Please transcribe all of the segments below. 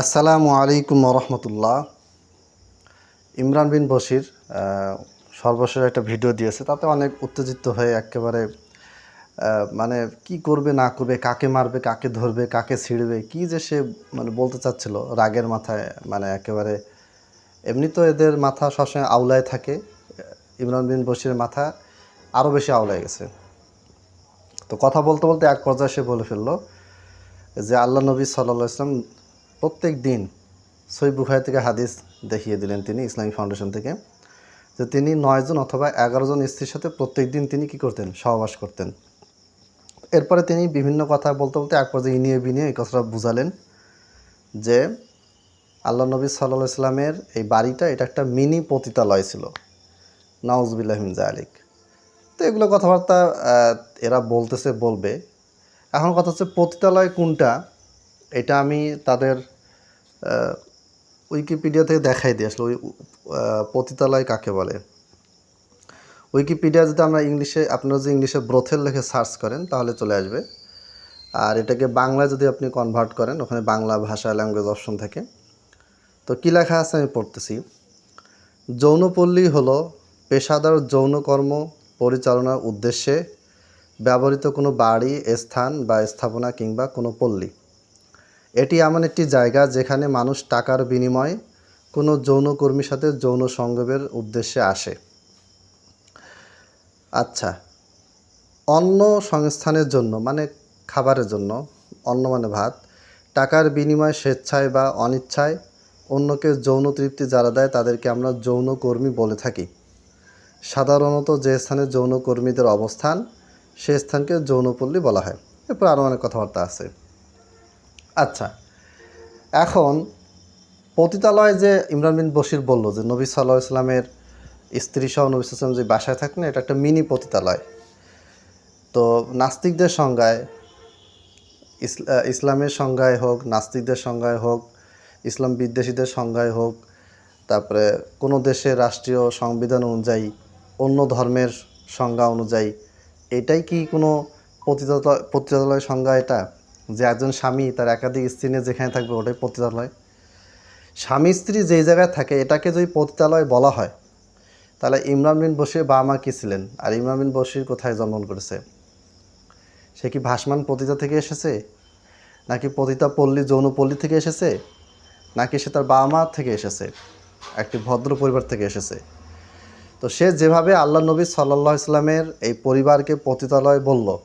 আসসালামু আলাইকুম রহমতুল্লাহ ইমরান বিন বশির সর্বশেষ একটা ভিডিও দিয়েছে। তাতে অনেক উত্তেজিত হয়ে একেবারে মানে কি করবে, না করবে, কাকে মারবে, কাকে ধরবে, কাকে ছিঁড়বে, কি যে সে মানে বলতে চাচ্ছিল রাগের মাথায় মানে একেবারে। এমনি তো এদের মাথা সবসময় আউলায় থাকে ইমরান বিন বশিরের মাথা আরও বেশি আউলায় গেছে। তো কথা বলতে বলতে এক পর্যায়ে সে বলে ফেলল যে, আল্লাহ নবী সাল্লাহ ইসলাম প্রত্যেক দিন সই বুখারি থেকে হাদিস দেখিয়ে দিলেন তিনি, ইসলামী ফাউন্ডেশন থেকে, যে তিনি নয়জন অথবা এগারো জন স্ত্রীর সাথে প্রত্যেক দিন তিনি কি করতেন? সহবাস করতেন। এরপরে তিনি বিভিন্ন কথা বলতে বলতে এক পর্যায়ে ইনিয়ে বিনিয়ে এই কথাটা বুঝালেন যে আল্লাহ নবী সাল্লাহ ইসলামের এই বাড়িটা, এটা একটা মিনি পতিতালয় ছিল। নাউজবিল্লাহিম জালিক তো এগুলো কথাবার্তা এরা বলতেছে, বলবে। এখন কথা হচ্ছে পতিতালয় কোনটা? এটা আমি তাদের উইকিপিডিয়া থেকে দেখাই দিয়ে আসলে, ওই পতিতালয় কাকে বলে? উইকিপিডিয়া যদি আমরা ইংলিশে, আপনারা যদি ইংলিশে ব্রথেল লিখে সার্চ করেন, তাহলে চলে আসবে। আর এটাকে বাংলায় যদি আপনি কনভার্ট করেন, ওখানে বাংলা ভাষা ল্যাঙ্গুয়েজ অপশন থাকে। তো কী লেখা আছে আমি পড়তেছি। যৌনপল্লী হলো পেশাদার যৌনকর্ম পরিচালনার উদ্দেশ্যে ব্যবহৃত কোনো বাড়ি, স্থান বা স্থাপনা কিংবা কোনো পল্লী। এটি এমন একটি জায়গা যেখানে মানুষ টাকার বিনিময়ে কোনো যৌনকর্মীর সাথে যৌন সংযোগের উদ্দেশ্যে আসে। আচ্ছা অন্য সংস্থানের জন্য মানে খাবারের জন্য, অন্ন মানে ভাত, টাকার বিনিময়ে স্বেচ্ছায় বা অনিচ্ছায় অন্যকে যৌন তৃপ্তি যারা দেয় তাদেরকে আমরা যৌনকর্মী বলে থাকি। সাধারণত যে স্থানে যৌনকর্মীদের অবস্থান, সে স্থানকে যৌনপল্লী বলা হয়। এরপর আরও অনেক কথাবার্তা আছে। আচ্ছা। এখন পতিতালয় যে ইমরান বিন বশির বলল যে নবী সাল্লাহ ইসলামের স্ত্রী সহ নবী সাল্লাম যে বাসায় থাকতেন, এটা একটা মিনি পতিতালয়। তো নাস্তিকদের সংজ্ঞায় ইসলামের সংজ্ঞায় হোক, নাস্তিকদের সংজ্ঞায় হোক, ইসলাম বিদ্বেষীদের সংজ্ঞায় হোক, তারপরে কোনো দেশের রাষ্ট্রীয় সংবিধান অনুযায়ী, অন্য ধর্মের সংজ্ঞা অনুযায়ী, এটাই কি কোনো পতিতালয় পতিতালয় সংজ্ঞা এটা? যে একজন স্বামী তার একাধিক স্ত্রী নিয়ে যেখানে থাকবে ওটাই পতিতালয়। স্বামী স্ত্রী যেই জায়গায় থাকে, এটাকে যদি পতিতালয় বলা হয়, তাহলে ইমরান বিন বশির বাবা মা কী ছিলেন? আর ইমরান বিন বশির কোথায় জন্মগ্রহণ করেছে? সে কি ভাসমান পতিতা থেকে এসেছে? নাকি পতিতা পল্লী যৌনপল্লী থেকে এসেছে? নাকি সে তার বাবা মা থেকে এসেছে? একটি ভদ্র পরিবার থেকে এসেছে। তো সে যেভাবে আল্লাহ নবী সাল্লাহ ইসলামের এই পরিবারকে পতিতালয় বলল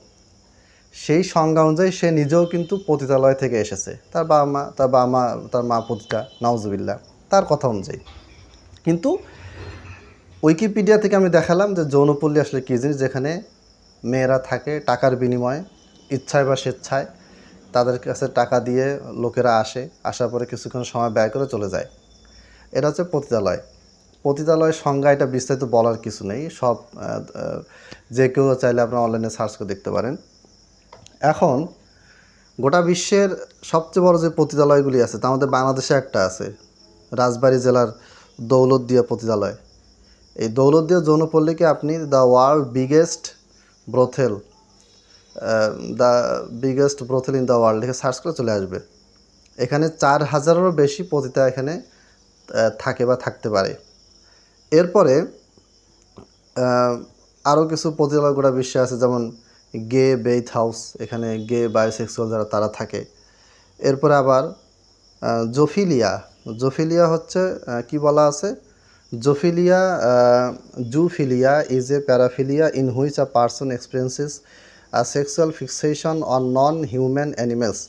সেই সংজ্ঞা অনুযায়ী সে নিজেও কিন্তু পতিতালয় থেকে এসেছে। তার বাবা মা, তার বাবা মা, তার মা পতিতা, নাউজুবিল্লাহ, তার কথা অনুযায়ী। কিন্তু উইকিপিডিয়া থেকে আমি দেখালাম যে যৌনপল্লী আসলে কী জিনিস, যেখানে মেয়েরা থাকে টাকার বিনিময়ে, ইচ্ছায় বা স্বেচ্ছায় তাদের কাছে টাকা দিয়ে লোকেরা আসে, আসার পরে কিছুক্ষণ সময় ব্যয় করে চলে যায়। এটা হচ্ছে পতিতালয়। পতিতালয় সংজ্ঞা এটা বিস্তারিত বলার কিছু নেই। সব যে কেউ চাইলে আপনারা অনলাইনে সার্চ করে দেখতে পারেন। এখন গোটা বিশ্বের সবচেয়ে বড় যে পতিতালয়গুলি আছে তার মধ্যে বাংলাদেশে একটা আছে, রাজবাড়ী জেলার দৌলতদিয়া পতিতালয় এই দৌলতদিয়া যৌনপল্লীকে আপনি the world biggest brothel the biggest brothel in the world লিখে সার্চ করে চলে আসবে। এখানে চার হাজারেরও বেশি পতিতা এখানে থাকে বা থাকতে পারে। এরপরে আরও কিছু পতিতালয় গোটা বিশ্বে আছে, যেমন গে বেইথ হাউস এখানে গে বায়োসেক্সুয়াল যারা, তারা থাকে। এরপরে আবার জোফিলিয়া। জোফিলিয়া হচ্ছে কি বলা আছে? Zoophilia zoophilia is a paraphilia in which a person experiences a sexual fixation on non human animals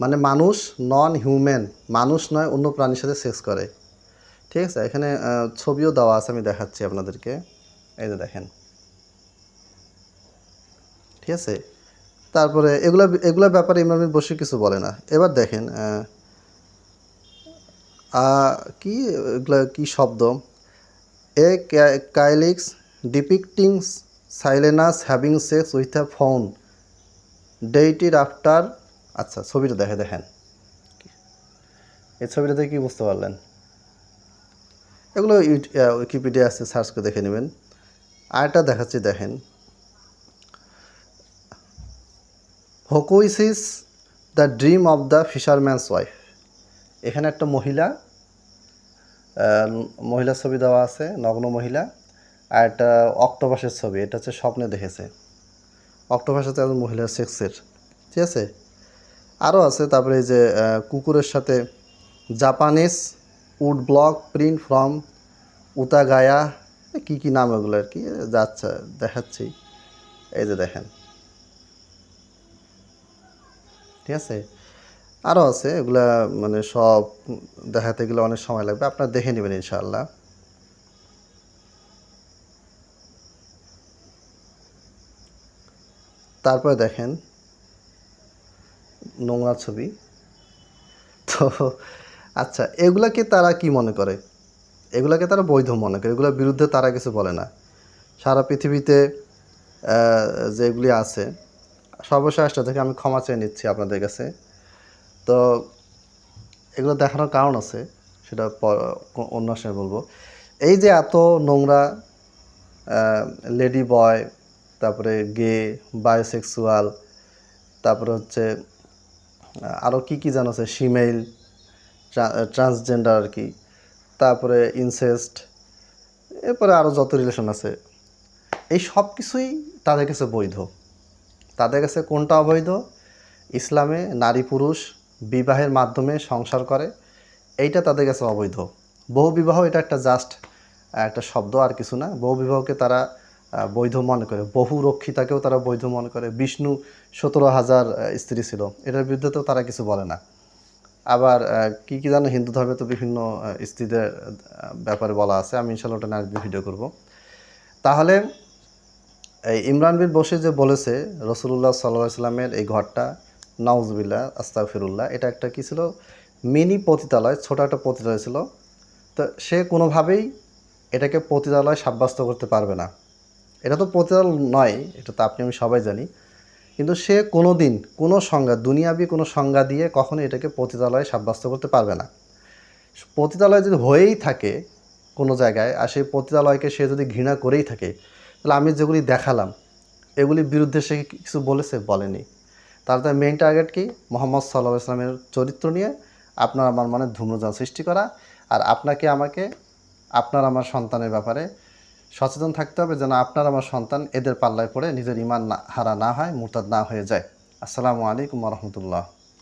মানে মানুষ নন হিউম্যান মানুষ নয়, অন্য প্রাণীর সাথে সেক্স করে। ঠিক আছে? এখানে ছবিও দেওয়া আছে, আমি দেখাচ্ছি আপনাদেরকে। এই যে দেখেন। ঠিক আছে? তারপরে এগুলা এগুলোর ব্যাপারে ইমরান বসে কিছু বলে না। এবার দেখেন কি, এগুলা কি শব্দ? A kylix depicting Silenus having sex with a faun. ডেইটির after আচ্ছা ছবিটা দেখে, দেখেন। এই ছবিটা দেখে কি বুঝতে পারলেন? এগুলো উইকিপিডিয়া আছে, সার্চ করে দেখে নেবেন। আরেকটা দেখাচ্ছি, দেখেন। Hokusai's the dream of the fisherman's wife. এখানে একটা মহিলা আহ, মহিলার ছবি দেওয়া আছে নগ্ন মহিলা আর একটা অক্টোপাসের ছবি এটা হচ্ছে স্বপ্নে দেখেছে। অক্টোপাস হচ্ছে একজন মহিলার সেক্সের ঠিক আছে? আরও আছে তারপরে যে কুকুরের সাথে Japanese wood block print from Utagawa কি কি নাম ওগুলো আর কি? যাচ্ছে দেখাচ্ছি। এই যে দেখেন। ঠিক আছে? আরও আছে, এগুলা মানে সব দেখাতে গেলে অনেক সময় লাগবে, আপনারা দেখে নেবেন ইনশাআল্লাহ। তারপরে দেখেন, নোংরা ছবি। তো আচ্ছা এগুলাকে তারা কি মনে করে? এগুলাকে তারা বৈধ মনে করে, এগুলোর বিরুদ্ধে তারা কিছু বলে না। সারা পৃথিবীতে যেগুলি আছে সর্বশেষটা থেকে আমি ক্ষমা চেয়ে নিচ্ছি আপনাদের কাছে। তো এগুলো দেখানোর কারণ আছে, সেটা অন্য সময় বলব। এই যে এত নোংরা লেডি বয়, তারপরে গে বায়োসেক্সুয়াল তারপরে হচ্ছে আরও কী কী জানো আছে ফিমেল ট্রান্সজেন্ডার আর কি, তারপরে ইনসেস্ট এরপরে আরও যত রিলেশন আছে, এই সব কিছুই তাদের কাছে বৈধ। তাদের কাছে কোনটা অবৈধ? ইসলামে নারী পুরুষ বিবাহের মাধ্যমে সংসার করে, এইটা তাদের কাছে অবৈধ। বহু বিবাহ এটা একটা জাস্ট একটা শব্দ আর কিছু না। বহু বিবাহকে তারা বৈধ মনে করে। বহু রক্ষিতাকেও তারা বৈধ মনে করে। বিষ্ণু সতেরো হাজার স্ত্রী ছিল। এটার বিরুদ্ধে তো তারা কিছু বলে না। আবার কি কি জানো, হিন্দু ধর্মে তো বিভিন্ন স্ত্রীদের ব্যাপারে বলা আছে। আমি ইনশাল্লাহ ওটা নারীদের ভিডিও করব। তাহলে ইমরান বিন বসে যে বলেছে রসুল্লাহ সাল্লাহ সাল্লামের এই ঘরটা নাউজবিল্লা আস্তাফিরুল্লাহ এটা একটা কি ছিল? মিনি পতিতালয়, ছোটো একটা পতিতালয় ছিল। তো সে কোনোভাবেই এটাকে পতিতালয় সাব্যস্ত করতে পারবে না। এটা তো পতিতালয় নয়, এটা তো আপনি, আমি সবাই জানি। কিন্তু সে কোনো দিন কোনো সংজ্ঞা, দুনিয়াবি কোনো সংজ্ঞা দিয়ে কখনো এটাকে পতিতালয়ে সাব্যস্ত করতে পারবে না। পতিতালয় যদি হয়েই থাকে কোনো জায়গায়, আর সেই পতিতালয়কে সে যদি ঘৃণা করেই থাকে তাহলে আমি যেগুলি দেখালাম এগুলির বিরুদ্ধে সে কিছু বলেছে? বলেনি। তার তার মেইন টার্গেট কি? মোহাম্মদ সাল্লাহ ইসলামের চরিত্র নিয়ে আপনার আমার মনে ধূম্রজান সৃষ্টি করা। আর আপনাকে আমাকে, আপনার আমার সন্তানের ব্যাপারে সচেতন থাকতে হবে যেন আপনার আমার সন্তান এদের পাল্লায় পড়ে নিজের ইমান হারা না হয়, মুরতাদ না হয়ে যায়। আসসালামু আলাইকুম রহমতুল্লাহ।